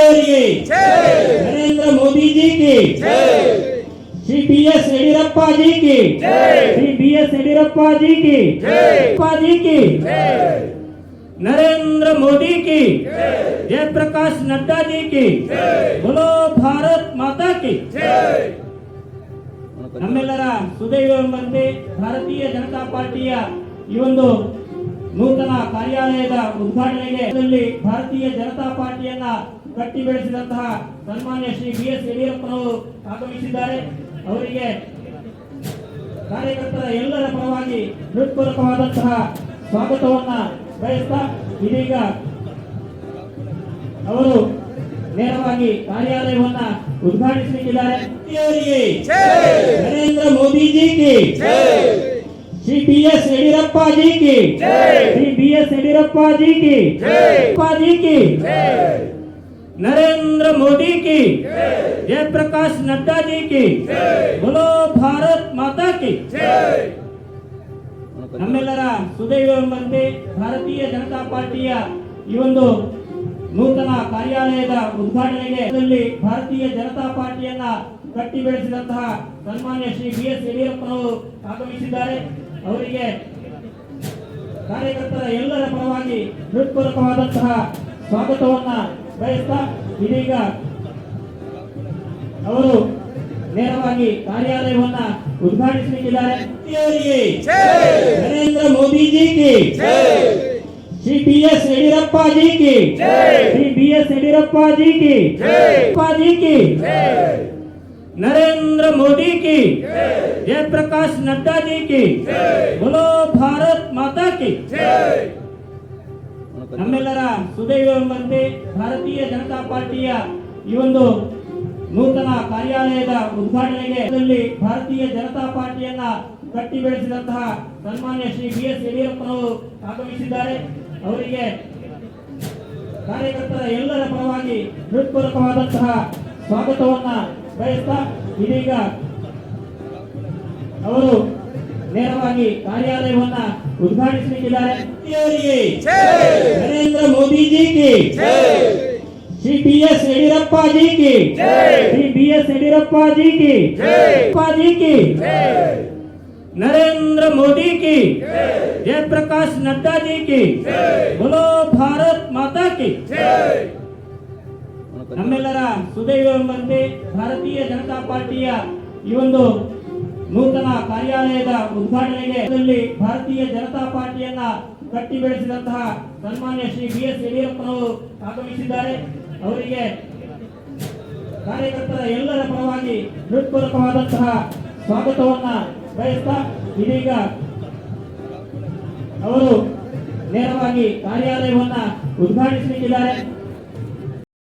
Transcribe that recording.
ಅವರಿಗೆ ನರೇಂದ್ರ ಮೋದಿ जी की Shri B S Yediyurappa जी की श्री बी एस येडियुरप्पा जी की येडियुरप्पा जी की नरेंद्र मोदी की जयप्रकाश नड्डा जी की बोलो भारत माता की ನಮ್ಮೆಲ್ಲರ ಸುದೈವವೆಂಬಂತೆ ಭಾರತೀಯ ಜನತಾ ಪಾರ್ಟಿಯ ಈ ಒಂದು ನೂತನ ಕಾರ್ಯಾಲಯದ ಉದ್ಘಾಟನೆಗೆ ಭಾರತೀಯ ಜನತಾ ಪಾರ್ಟಿಯನ್ನ ಕಟ್ಟಿ ಬೆಳೆಸಿದಂತಹ ಸನ್ಮಾನ್ಯ ಶ್ರೀ ಬಿ ಎಸ್ ಯಡಿಯೂರಪ್ಪನವರು ಆಗಮಿಸಿದ್ದಾರೆ. ಅವರಿಗೆ ಕಾರ್ಯಕರ್ತರ ಎಲ್ಲರ ಪರವಾಗಿ ಹೃತ್ಪೂರ್ವಕವಾದಂತಹ ಸ್ವಾಗತವನ್ನ ಬಯಸ್ತಾ ಇದೀಗ ಅವರು ನೇರವಾಗಿ ಕಾರ್ಯಾಲಯವನ್ನ ಉದ್ಘಾಟಿಸಲಿಕ್ಕಿದ್ದಾರೆ. ನರೇಂದ್ರ ಮೋದಿ जी की श्री बी एस येडियुरप्पा जी की श्री बी एस येडियुरप्पा जी की येडियुरप्पा जी की नरेंद्र मोदी की जयप्रकाश नड्डा जी की बोलो भारत माता की ನಮ್ಮೆಲ್ಲರ ಸುದೈವವೆಂಬಂತೆ ಭಾರತೀಯ ಜನತಾ ಪಾರ್ಟಿಯ ಈ ಒಂದು ನೂತನ ಕಾರ್ಯಾಲಯದ ಉದ್ಘಾಟನೆಗೆ ಇದರಲ್ಲಿ ಭಾರತೀಯ ಜನತಾ ಪಾರ್ಟಿಯನ್ನ ಕಟ್ಟಿ ಬೆಳೆಸಿದಂತಹ ಸನ್ಮಾನ್ಯ ಶ್ರೀ ಬಿ ಎಸ್ ಯಡಿಯೂರಪ್ಪನವರು ಆಗಮಿಸಿದ್ದಾರೆ ಅವರಿಗೆ ಕಾರ್ಯಕರ್ತರ ಎಲ್ಲರ ಪರವಾಗಿ ಹೃತ್ಪೂರ್ವಕವಾದಂತಹ ಸ್ವಾಗತವನ್ನ ಬಯಸ್ತಾ ಇದೀಗ ಅವರು ನೇರವಾಗಿ ಕಾರ್ಯಾಲಯವನ್ನ ಉದ್ಘಾಟಿಸಲಿಕ್ಕಿದ್ದಾರೆ ನರೇಂದ್ರ ಮೋದಿಜಿ ಕಿ. Shri B S Yediyurappa Shri B S Yediyurappa ji. ಕಿ. नरेंद्र मोदी की जयप्रकाश नड्डा जी की बोलो भारत माता की ನಮ್ಮೆಲ್ಲರ ಸುದೈವವೆಂಬಂತೆ ಭಾರತೀಯ ಜನತಾ ಪಾರ್ಟಿಯ ಈ ಒಂದು ನೂತನ ಕಾರ್ಯಾಲಯದ ಉದ್ಘಾಟನೆಗೆ ಇದರಲ್ಲಿ ಭಾರತೀಯ ಜನತಾ ಪಾರ್ಟಿಯನ್ನ ಕಟ್ಟಿ ಬೆಳೆಸಿದಂತಹ ಸನ್ಮಾನ್ಯ ಶ್ರೀ ಬಿ ಎಸ್ ಯಡಿಯೂರಪ್ಪನವರು ಆಗಮಿಸಿದ್ದಾರೆ ಅವರಿಗೆ ಕಾರ್ಯಕರ್ತರ ಎಲ್ಲರ ಪರವಾಗಿ ಹೃತ್ಪೂರ್ವಕವಾದಂತಹ ಸ್ವಾಗತವನ್ನ ಬಯಸ್ತಾ ಇದೀಗ ಅವರು ನೇರವಾಗಿ ಕಾರ್ಯಾಲಯವನ್ನ ಉದ್ಘಾಟಿಸಲಿಕ್ಕಿದ್ದಾರೆ ಅವರಿಗೆ ನರೇಂದ್ರ ಮೋದಿ जी की श्री बी एस येडियुरप्पा जी की श्री बी एस येडियुरप्पा जी की येडियुरप्पा जी की नरेंद्र मोदी की जयप्रकाश नड्डा जी की बोलो भारत माता की ನಮ್ಮೆಲ್ಲರ ಸುದೈವವೆಂಬಂತೆ ಭಾರತೀಯ ಜನತಾ ಪಾರ್ಟಿಯ ಈ ಒಂದು ನೂತನ ಕಾರ್ಯಾಲಯದ ಉದ್ಘಾಟನೆಗೆ ಭಾರತೀಯ ಜನತಾ ಪಾರ್ಟಿಯನ್ನ ಕಟ್ಟಿ ಬೆಳೆಸಿದಂತಹ ಸನ್ಮಾನ್ಯ ಶ್ರೀ ಬಿ ಎಸ್ ಯಡಿಯೂರಪ್ಪನವರು ಆಗಮಿಸಿದ್ದಾರೆ. ಅವರಿಗೆ ಕಾರ್ಯಕರ್ತರ ಎಲ್ಲರ ಪರವಾಗಿ ಹೃತ್ಪೂರ್ವಕವಾದಂತಹ ಸ್ವಾಗತವನ್ನ ಬಯಸ್ತಾ ಇದೀಗ ಅವರು ನೇರವಾಗಿ ಕಾರ್ಯಾಲಯವನ್ನ ಉದ್ಘಾಟಿಸಲಿಕ್ಕಿದ್ದಾರೆ.